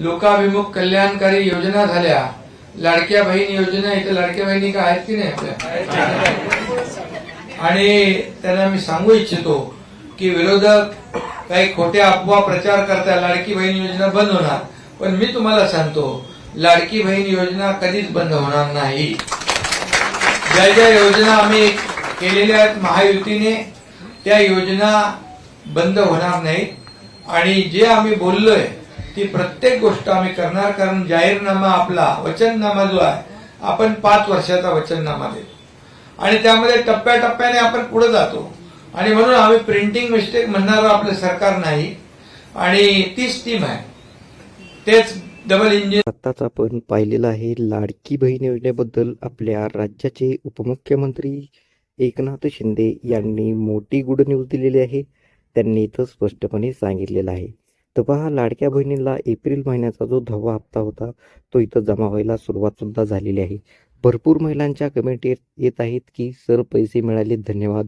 लोकाभिमुख कल्याणकारी योजना झाल्या. लाडक्या बहीण योजना इथे लाडक्या बहिणी का आहेत की नाही आपल्या? आणि त्यांना मी सांगू इच्छितो की विरोधक काही खोट्या अफवा प्रचार करता लाडकी बहीण योजना बंद होणार. पण मी तुम्हाला सांगतो लाडकी बहीण योजना कधीच बंद होणार नाही. ज्या ज्या योजना आम्ही केलेल्या आहेत महायुतीने त्या योजना बंद होणार नाहीत. आणि जे आम्ही बोललोय ती प्रत्येक गोष्ट आम्ही करणार कारण जाहीरनामा आपला वचननामा जो आहे आपण पाच वर्षाचा वचननामा देतो. आणि त्यामध्ये टप्प्याटप्प्याने आपण पुढे जातो. आणि म्हणून आम्ही प्रिंटिंग मिस्टेक म्हणणारं आपलं सरकार नाही आणि तीच टीम आहे. तेच डबल इंजिन आताच आपण पाहिलेलं आहे लाडकी बहीण योजनेबद्दल आपल्या राज्याचे उपमुख्यमंत्री एकनाथ शिंदे यांनी मोठी गुड न्यूज दिलेली आहे. त्यांनी इथं स्पष्टपणे सांगितलेलं आहे. तर पहा लाडक्या बहिणीला एप्रिल महिन्याचा जो दहावा हप्ता होता तो इथं जमा व्हायला सुरुवातसुद्धा झालेली आहे. भरपूर महिलांच्या कमेंट येत येत आहेत की सर पैसे मिळाले धन्यवाद.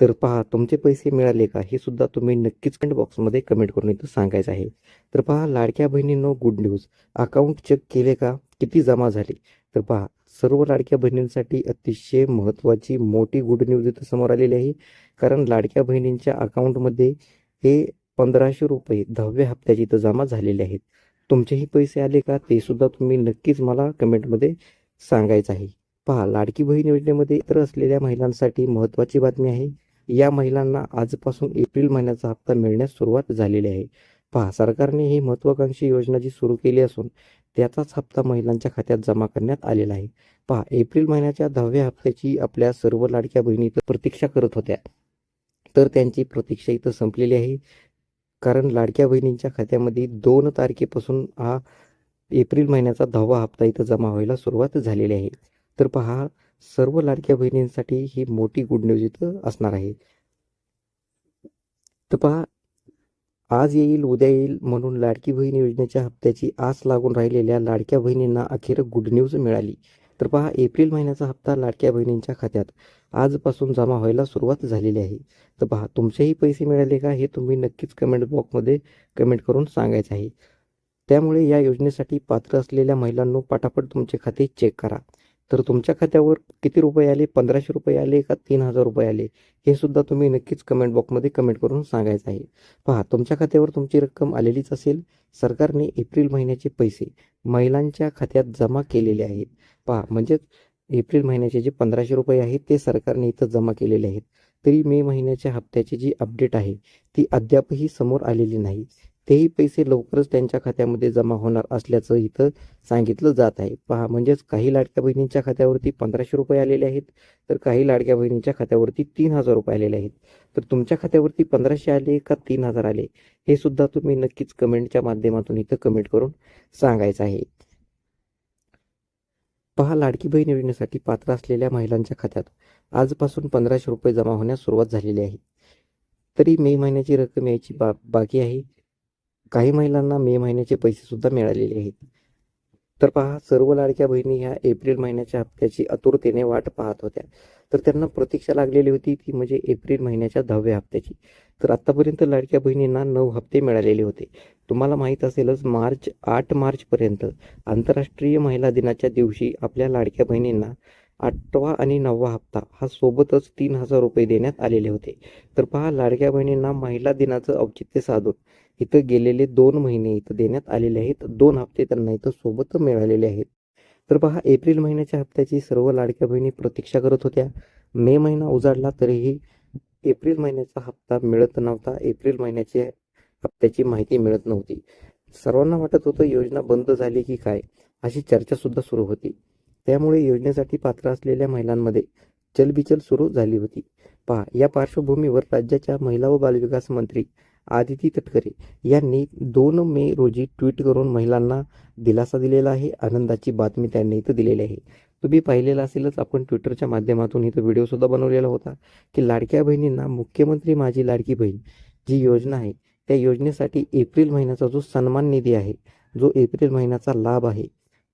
तर पहा तुमचे पैसे मिळाले का? हे सुद्धा तुम्ही नक्कीच कमेंट बॉक्समध्ये कमेंट करून इथं सांगायचं आहे. तर पहा लाडक्या बहिणींनो गुड न्यूज अकाउंट चेक केले का? किती जमा झाले? तर पहा सर्व लाडक्या बहिणींसाठी अतिशय महत्त्वाची मोठी गुड न्यूज इथं समोर आलेली आहे. कारण लाडक्या बहिणींच्या अकाउंटमध्ये हे पंधराशे रुपये दहाव्या हप्त्याची इथं जमा झालेले आहेत. तुमचेही पैसे आले का? ते सुद्धा तुम्ही नक्कीच मला कमेंटमध्ये सांगायचं आहे. पहा लाडकी बहीण योजनेमध्ये इतर असलेल्या महिलांसाठी महत्त्वाची बातमी आहे. या महिलांना आजपासून एप्रिल महिन्याचा हप्ता मिळण्यास सुरुवात झालेली आहे. पहा सरकारने ही महत्वाकांक्षी योजना जी सुरू केली असून त्याचाच हप्ता महिलांच्या खात्यात जमा करण्यात आलेला आहे. पहा एप्रिल महिन्याच्या दहाव्या हप्त्याची आपल्या सर्व लाडक्या बहिणी प्रतीक्षा करत होत्या. तर त्यांची प्रतीक्षा इथं संपलेली आहे. कारण लाडक्या बहिणींच्या खात्यामध्ये दोन तारखेपासून हा एप्रिल महिन्याचा दहावा हप्ता इथं जमा व्हायला सुरुवात झालेली आहे. तर पहा सर्व लाडक्या बहिणींसाठी ही मोठी गुड न्यूज इथं असणार आहे. तर पहा आज येईल उद्या येईल म्हणून लाडकी बहीण योजनेच्या हप्त्याची आस लागून राहिलेल्या लाडक्या बहिणींना अखेर गुड न्यूज मिळाली. तर पहा एप्रिल महिन्याचा हप्ता लाडक्या बहिणींच्या खात्यात. आजपासून जमा व्हायला सुरुवात झालेली आहे. तर पहा तुमचेही पैसे मिळाले का हे तुम्ही नक्कीच कमेंट बॉक्समध्ये कमेंट करून सांगायचं आहे. त्यामुळे या योजनेसाठी पात्र असलेल्या महिलांनो पटापट तुमचे खाते चेक करा. तर तुमच्या खात्यावर किती रुपये आले? पंधराशे रुपये आले का तीन हजार रुपये आले? हे सुद्धा तुम्ही नक्कीच कमेंट बॉक्समध्ये कमेंट करून सांगायचं आहे. पहा तुमच्या खात्यावर तुमची रक्कम आलेलीच असेल. सरकारने एप्रिल महिन्याचे पैसे महिलांच्या खात्यात जमा केलेले आहेत. पहा म्हणजेच एप्रिल महिन्याचे जे पंधराशे रुपये आहेत ते सरकारने इथं जमा केलेले आहेत. तरी मे महिन्याच्या हप्त्याची जी अपडेट आहे ती अद्यापही समोर आलेली नाही. तेही पैसे लवकरच त्यांच्या खात्यामध्ये जमा होणार असल्याचं इथं सांगितलं जात आहे. पहा म्हणजेच काही लाडक्या बहिणींच्या खात्यावरती पंधराशे रुपये आलेले आहेत तर काही लाडक्या बहिणींच्या खात्यावरती तीन हजार रुपये आलेले आहेत. तर तुमच्या खात्यावरती पंधराशे आले का तीन हजार आले? हे सुद्धा तुम्ही नक्कीच कमेंटच्या माध्यमातून इथं कमेंट करून सांगायचं आहे. पहा लाडकी बहीण योजनेसाठी पात्र असलेल्या महिलांच्या खात्यात आजपासून पंधराशे रुपये जमा होण्यास सुरुवात झालेली आहे. तरी मे महिन्याची रक्कम यायची बा बाकी आहे. काही महिलांना मे महिन्याचे पैसेसुद्धा मिळालेले आहेत. तर पहा सर्व लाडक्या बहिणी ह्या एप्रिल महिन्याच्या हप्त्याची आतुरतेने वाट पाहत होत्या. तर त्यांना प्रतीक्षा लागलेली होती ती म्हणजे एप्रिल महिन्याच्या दहाव्या हप्त्याची. तर आत्तापर्यंत लाडक्या बहिणींना नऊ हप्ते मिळालेले होते. तुम्हाला माहीत असेलच मार्च आठ मार्चपर्यंत आंतरराष्ट्रीय महिला दिनाच्या दिवशी आपल्या लाडक्या बहिणींना आठवा आणि नववा हप्ता हा सोबतच तीन हजार रुपये देण्यात आलेले होते. तर पहा लाडक्या बहिणींना महिला दिनाचं औचित्य साधून इथं गेलेले दोन महिने इथं देण्यात आलेले आहेत. दोन हप्ते त्यांना इथं सोबत मिळालेले आहेत. तर पहा एप्रिल महिन्याच्या हप्त्याची सर्व लाडक्या बहिणी प्रतीक्षा करत होत्या. मे महिना उजाडला तरीही एप्रिल महिन्याचा हप्ता मिळत नव्हता. एप्रिल महिन्याचे हप्त्याची माहिती मिळत नव्हती. सर्वांना वाटत होतं योजना बंद झाली की काय? अशी चर्चा सुद्धा सुरू होती. त्यामुळे योजनेसाठी पात्र असलेल्या महिलांमध्ये चलबिचल सुरू झाली होती. पहा या पार्श्वभूमीवर राज्याच्या महिला व बालविकास मंत्री आदिती तटकरे यांनी दोन मे रोजी ट्विट करून महिलांना दिलासा दिलेला आहे. आनंदाची बातमी त्यांनी इथं दिलेली आहे. तुम्ही पाहिलेला असेलच आपण ट्विटरच्या माध्यमातून इथं व्हिडिओसुद्धा बनवलेला होता की लाडक्या बहिणींना मुख्यमंत्री माझी लाडकी बहीण जी योजना आहे त्या योजनेसाठी एप्रिल महिन्याचा जो सन्मान निधी आहे जो एप्रिल महिन्याचा लाभ आहे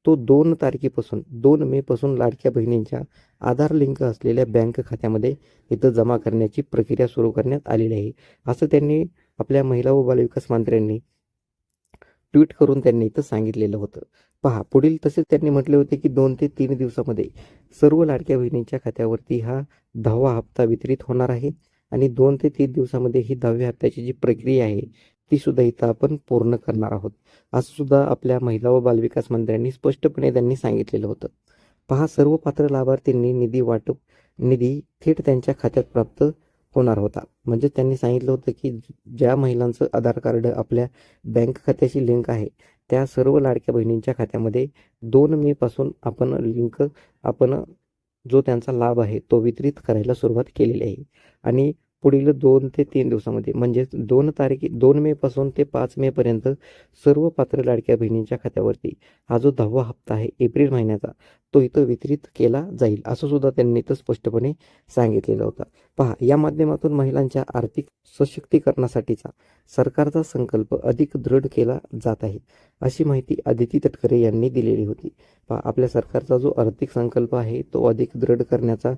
तो दोन तारखेपासून दोन मेपासून लाडक्या बहिणींच्या आधार लिंक असलेल्या बँक खात्यामध्ये इथं जमा करण्याची प्रक्रिया सुरू करण्यात आलेली आहे. असं त्यांनी आपल्या महिला व बालविकास मंत्र्यांनी ट्विट करून त्यांनी इथं सांगितलेलं होतं. पहा पुढील तसेच त्यांनी म्हटले होते की दोन ते तीन दिवसामध्ये सर्व लाडक्या बहिणींच्या खात्यावरती हा दहावा हप्ता वितरित होणार आहे. आणि दोन ते तीन दिवसामध्ये ही दहाव्या हप्त्याची जी प्रक्रिया आहे ती सुद्धा इथं आपण पूर्ण करणार आहोत. असं सुद्धा आपल्या महिला व बालविकास मंत्र्यांनी स्पष्टपणे त्यांनी सांगितलेलं होतं. पहा सर्व पात्र लाभार्थींनी निधी वाटप निधी थेट त्यांच्या खात्यात प्राप्त होणार होता. म्हणजे त्यांनी सांगितलं होतं की ज्या महिलांचं आधार कार्ड आपल्या बँक खात्याशी लिंक आहे त्या सर्व लाडक्या बहिणींच्या खात्यामध्ये दोन मे पासून आपण लिंक आपण जो त्यांचा लाभ आहे तो वितरित करायला सुरुवात केलेली आहे. आणि पुढील दोन ते तीन दिवसामध्ये म्हणजेच दोन तारखे दोन मे पासून ते पाच मे पर्यंत सर्व पात्र लाडक्या बहिणींच्या खात्यावरती हा जो दहावा हप्ता आहे एप्रिल महिन्याचा तो इथं वितरित केला जाईल असं सुद्धा त्यांनी इथं स्पष्टपणे सांगितलेलं होतं. पहा या माध्यमातून महिलांच्या आर्थिक सशक्तीकरणासाठीचा सरकारचा संकल्प अधिक दृढ केला जात आहे अशी माहिती आदिती तटकरे यांनी दिलेली होती. पहा आपल्या सरकारचा जो आर्थिक संकल्प आहे तो अधिक दृढ करण्याचा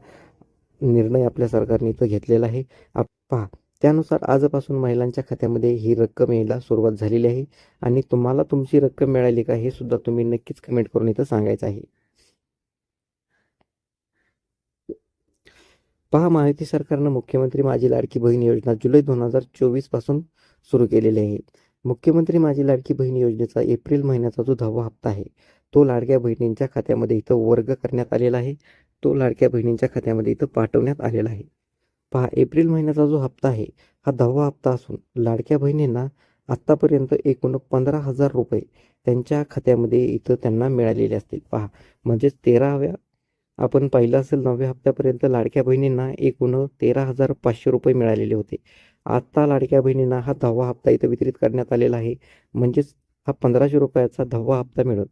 निर्णय आपल्या सरकारने इथं घेतलेला आहे. आप- पहा त्यानुसार आजपासून महिलांच्या खात्यामध्ये ही रक्कम यायला सुरुवात झालेली आहे आणि तुम्हाला तुमची रक्कम मिळाली का हे सुद्धा तुम्ही नक्कीच कमेंट करून इथं सांगायचं आहे. पहा माहिती सरकारनं मुख्यमंत्री माझी लाडकी बहीण योजना जुलै दोन हजार चोवीसपासून सुरू केलेली आहे. मुख्यमंत्री माझी लाडकी बहीण योजनेचा एप्रिल महिन्याचा जो दहावा हप्ता आहे तो लाडक्या बहिणींच्या खात्यामध्ये इथं वर्ग करण्यात आलेला आहे. तो लाडक्या बहिणींच्या खात्यामध्ये इथं पाठवण्यात आलेला आहे. पहा एप्रिल महिन्याचा जो हप्ता आहे हा दहावा हप्ता असून लाडक्या बहिणींना आत्तापर्यंत एकूण पंधरा हजार रुपये त्यांच्या खात्यामध्ये इथं त्यांना मिळालेले असतील. पहा म्हणजेच तेराव्या आपण पाहिलं असेल नवव्या हप्त्यापर्यंत लाडक्या बहिणींना एकूण तेरा हजार पाचशे रुपये मिळालेले होते. आत्ता लाडक्या बहिणींना हा दहावा हप्ता इथं वितरित करण्यात आलेला आहे. म्हणजेच हा पंधराशे रुपयाचा दहावा हप्ता मिळत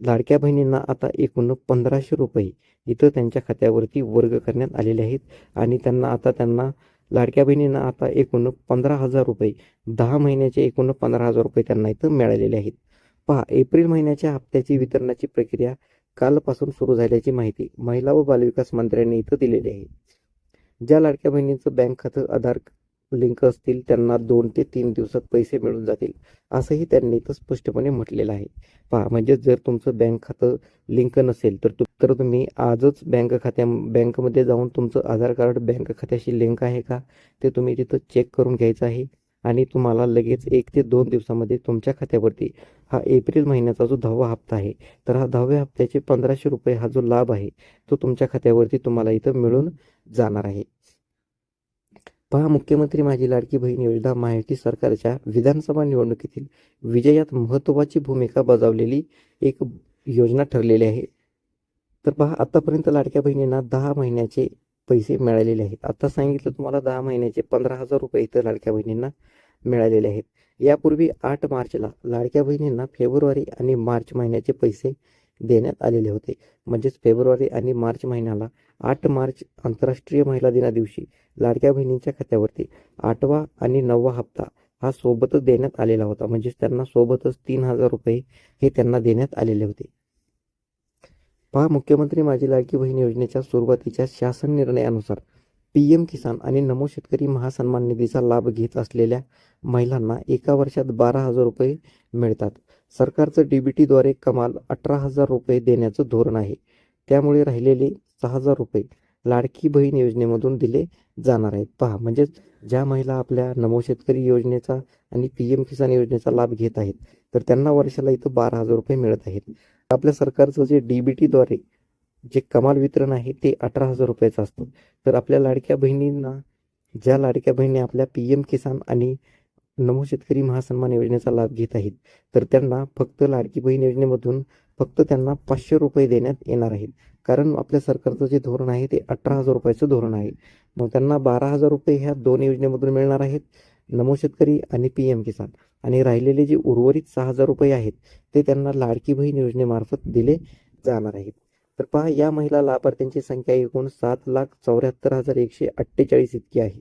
लाडक्या बहिणींना आता एकूण पंधराशे रुपये इथं त्यांच्या खात्यावरती वर्ग करण्यात आलेले आहेत. आणि त्यांना आता त्यांना लाडक्या बहिणींना आता एकूण पंधरा हजार रुपये दहा महिन्याचे एकूण पंधरा हजार रुपये त्यांना इथं मिळालेले आहेत. पहा एप्रिल महिन्याच्या हप्त्याची वितरणाची प्रक्रिया कालपासून सुरू झाल्याची माहिती महिला व बालविकास मंत्र्यांनी इथं दिलेली आहे. ज्या लाडक्या बहिणींचं बँक खातं आधार लिंक असतील त्यांना दोन ते तीन दिवसात पैसे मिळून जातील असंही त्यांनी इथं स्पष्टपणे म्हटलेलं आहे. पहा म्हणजे जर तुमचं बँक खातं लिंक नसेल तर तर तुम्ही आजच बँक खात्या बँकमध्ये जाऊन तुमचं आधार कार्ड बँक खात्याशी लिंक आहे का? ते तुम्ही तिथं चेक करून घ्यायचं आहे. आणि तुम्हाला लगेच एक ते दोन दिवसामध्ये तुमच्या खात्यावरती हा एप्रिल महिन्याचा जो दहावा हप्ता आहे तर हा दहाव्या हप्त्याचे पंधराशे रुपये हा जो लाभ आहे तो तुमच्या खात्यावरती तुम्हाला इथं मिळून जाणार आहे. पहा मुख्यमंत्री माझी लाडकी बहीण योजना महायुती सरकारच्या विधानसभा निवडणुकीतील विजयात महत्त्वाची भूमिका बजावलेली एक योजना ठरलेली आहे. तर पहा आतापर्यंत लाडक्या बहिणींना दहा महिन्याचे पैसे मिळालेले आहेत. आता सांगितलं तुम्हाला दहा महिन्याचे पंधरा हजार रुपये इथं लाडक्या बहिणींना मिळालेले आहेत. यापूर्वी आठ मार्चला लाडक्या बहिणींना फेब्रुवारी आणि मार्च महिन्याचे पैसे देण्यात आलेले होते. म्हणजेच फेब्रुवारी आणि मार्च महिन्याला आठ मार्च आंतरराष्ट्रीय महिला दिना दिवशी लाडक्या बहिणींच्या खात्यावरती आठवा आणि नववा हप्ता हा सोबतच देण्यात आलेला होता. म्हणजेच त्यांना सोबतच तीन हजार रुपये हे त्यांना देण्यात आलेले होते. पहा मुख्यमंत्री माझी लाडकी बहीण योजनेच्या सुरुवातीच्या शासन निर्णयानुसार पी एम किसान आणि नमो शेतकरी महासन्मान निधीचा लाभ घेत असलेल्या महिलांना एका वर्षात बारा हजार रुपये मिळतात. सरकारचं डीबीटीद्वारे कमाल अठरा हजार रुपये देण्याचं धोरण आहे. त्यामुळे राहिलेले सहा हजार रुपये लाडकी बहीण योजनेमधून दिले जाणार आहेत. पहा म्हणजेच ज्या महिला आपल्या नमो शेतकरी योजनेचा आणि पी एम किसान योजनेचा लाभ घेत आहेत तर त्यांना वर्षाला इथं बारा हजार रुपये मिळत आहेत. आपल्या सरकारचं जे डीबीटीद्वारे जे कमाल वितरण आहे ते अठरा हजार रुपयाचं असतं. तर आपल्या लाडक्या बहिणींना ज्या लाडक्या बहिणी आपल्या पी एम किसान आणि नमो शेतकरी महासन्मान योजनेचा लाभ घेत आहेत. तर त्यांना फक्त लाडकी बहीण योजनेमधून फक्त त्यांना पाचशे रुपये देण्यात येणार आहेत. कारण आपल्या सरकारचं जे धोरण आहे ते अठरा हजार रुपयाचं धोरण आहे. मग त्यांना बारा हजार रुपये ह्या दोन योजनेमधून मिळणार आहेत. नमो शेतकरी आणि पी एम किसान. आणि राहिलेले जे उर्वरित सहा हजार रुपये आहेत ते त्यांना लाडकी बहीण योजनेमार्फत दिले जाणार आहेत. तर पहा या महिला लाभार्थ्यांची संख्या एकूण सात लाख चौऱ्याहत्तर हजार एकशे अठ्ठेचाळीस इतकी आहे.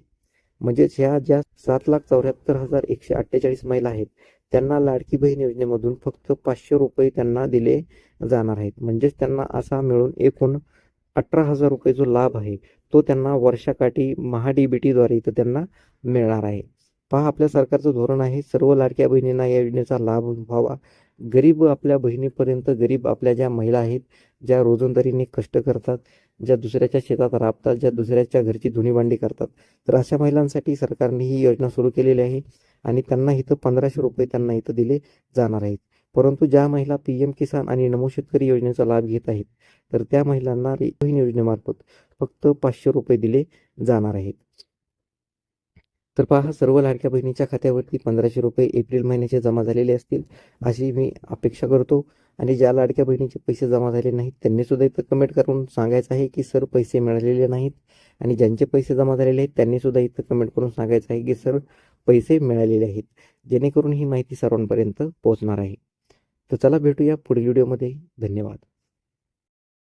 म्हणजेच ह्या ज्या सात लाख चौऱ्याहत्तर हजार एकशे अठ्ठेचाळीस महिला आहेत त्यांना लाडकी बहीण योजनेमधून फक्त पाचशे रुपये त्यांना दिले जाणार आहेत. म्हणजेच त्यांना असा मिळून एकूण अठरा हजार रुपये जो लाभ आहे तो त्यांना वर्षाकाठी महाडीबीटीद्वारे बी टीद्वारे इथं त्यांना मिळणार आहे. पहा आपल्या सरकारचं धोरण आहे सर्व लाडक्या बहिणींना या योजनेचा लाभ व्हावा. गरीब आपल्या बहिणीपर्यंत गरीब आपल्या ज्या महिला आहेत ज्या रोजंदारीने कष्ट करतात ज्या दुसऱ्याच्या शेतात राबतात ज्या दुसऱ्याच्या घरची धुणीभांडी करतात. तर अशा महिलांसाठी सरकारने ही योजना सुरू केलेली आहे आणि त्यांना इथं पंधराशे रुपये त्यांना इथं दिले जाणार आहेत. परंतु ज्या महिला पी एम किसान आणि नमो शेतकरी योजनेचा लाभ घेत आहेत तर त्या महिलांना योजनेमार्फत फक्त पाचशे रुपये दिले जाणार आहेत. तर पहा सर्व लाडक्या बहिणीच्या खात्यावरती पंधराशे रुपये एप्रिल महिन्याचे जमा झालेले असतील अशी मी अपेक्षा करतो. आणि ज्या लाडक्या बहिणीचे पैसे जमा झाले नाहीत त्यांनी सुद्धा इथं कमेंट करून सांगायचं आहे की सर पैसे मिळालेले नाहीत. आणि ज्यांचे पैसे जमा झालेले आहेत त्यांनी सुद्धा इथं कमेंट करून सांगायचं आहे की सर पैसे मिळालेले आहेत. जेणेकरून ही माहिती सर्वांपर्यंत पोहोचणार आहे. तर चला भेटूया पुढील व्हिडिओमध्ये धन्यवाद.